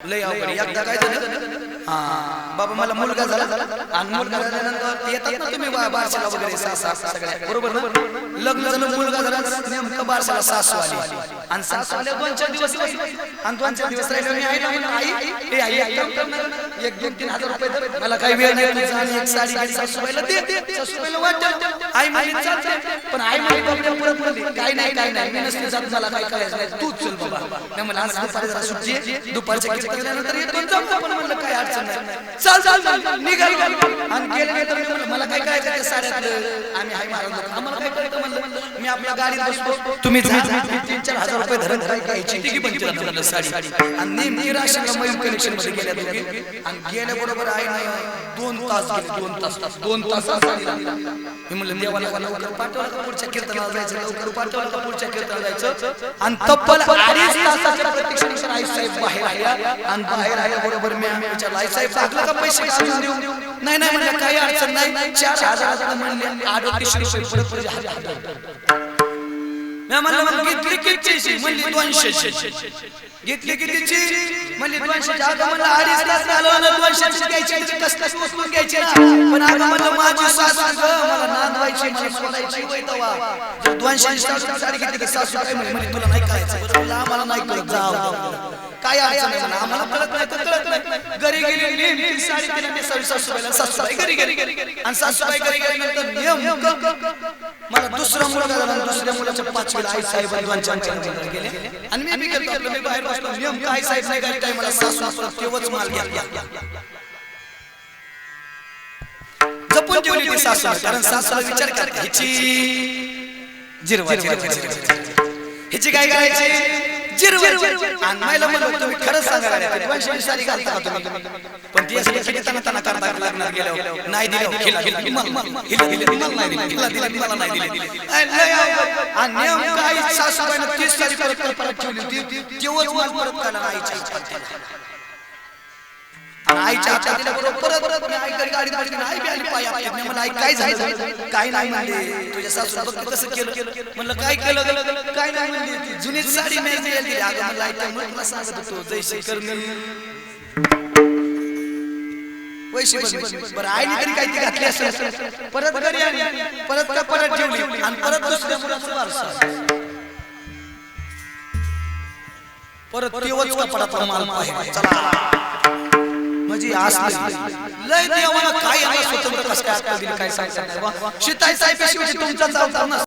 लय एकदा काय झालं? बाबा मला मुलगा झाला. आणि मुलगा झाल्यानंतर येतात ना तुम्ही बारशाला वगैरे सासा सगळ्या. बरोबर लग्न झालं मुलगा झाला नेमकं बारशाला सासू आली. आणि सासू आल्या दोन चार दिवस आणि दोन चार दिवस राहिले मी आईला म्हणलं आई ए आई एक दोन तीन हजार रुपये मला काही वेळ नाही एक साडी सासूबाईला दे. सासूबाईला वाटत आई म्हणली चालते पण आई म्हणली बाबा परत म्हणली काय नाही काय नाही. मी नसते जात मला काय करायचं नाही. तू चल बाबा. मी म्हणलं आज दुपारी जरा सुट्टी दुपारच्या केल्यानंतर येतो. जाऊ आपण म्हणलं काय अडचण नाही. चाल चाल चाल. निघा निघा आणि गेले तर मला काय काय करायचं साड्यातलं? आम्ही हाय महाराज आम्हाला काय मी आपल्या गाडीत बसतो तुम्ही तीन चार हजार रुपये धरण धराय घ्यायची साडी आणि नेमकी मयूर कलेक्शनमध्ये गेल्या दोघी आणि गेल्याबरोबर आहे ना दोन तास दोन तास दोन तास. मी म्हणलं देवाला लवकर पाठवलं का पुढच्या कीर्तनाला जायचं लवकर पाठवलं का पुढच्या कीर्तनाला जायचं आणि तब्बल अडीच तासाच्या प्रतीक्षेनुसार आई साहेब बाहेर आल्या आणि बाहेर आल्या बरोबर मी आम्ही विचारलं आई साहेब टाकलं का पैसे नाही नाही म्हणलं काही अडचण नाही चार हजार म्हणले अडतीसशे रुपये परत मी म्हणलं मग घेतली कितीची म्हणली दोनशे घेतली कितीची म्हणली दोनशे अगं म्हणलं अडीच तास झालं ना दोनशे घ्यायची कस कस वस्तू घ्यायची ना पण अगं म्हणलं माझी सासू गं, मला नांदवायची मला सोडायची वय तवा जर दोनशे सासू साडी घेतली की सासू काय म्हणे म्हणे तुला नाही करायचं बरं म्हणलं आम्हाला नाही कळत जाऊ काय अडचण नाही म्हणलं, आम्हाला कळत नाही तर कळत नाही घरी गेली नेमकी साडी तिला नेसावी सासूबाईला सासूबाई घरी गेली आणि सासूबाई घरी गेल्यानंतर नेमकं मला दुसरा मुलगा झाला दुसऱ्या मुलाच्या पाचवीला आई साहेब दोन गेले. आणि मी बी करतो मी बाहेर बसलो. नेमकं आई साहेब नाही काय मला सासू परत तेव्हाच माल घ्या. जपून ठेवली ती सासू कारण सासूला विचार कर हिची जिरवा हिची काय करायची? आणि तुम्ही खरंच सांगा दोनशे साडी घालता का तुम्ही? पण ती अशी किती तना तना करता लागणार नाही दिलं हिला हिला हिला नाही दिली हिला दिला मला नाही दिली. अय, लय अवघड. आणि नेमकं आई सासूबाईनं तीस साडी परत परत परत ठेवली होती. तेव्हाच परत आईच्या. आणि आईच्या हातात दिल्याबरोबर परत परत मी आई घरी गाडीत बसली आणि आई बी आली पाय आपल्या. मी म्हणलं आई काय झालं? काय नाही म्हणले. तुझ्या सासू बघ कसं केलं. म्हणलं काय केलं? काय नाही म्हणली. ती जुनीच साडी मी दिली दिली अगं म्हणलं आई त्यामुळे तुला सांगत होतो जैसे करणी पैसे बघ. बरं आईने तरी काही ती घातली असेल. परत घरी आली. परत का परत ठेवली आणि परत दुसऱ्या मुलाचं वारसा. परत तेवच कपडाचा माल पाहिजे चला. म्हणजे लय देवाला काय आम्हाला स्वतंत्र कसं काय अक्कल दिली काय सांगता नाही. शिताई साहेब तुमचा चालता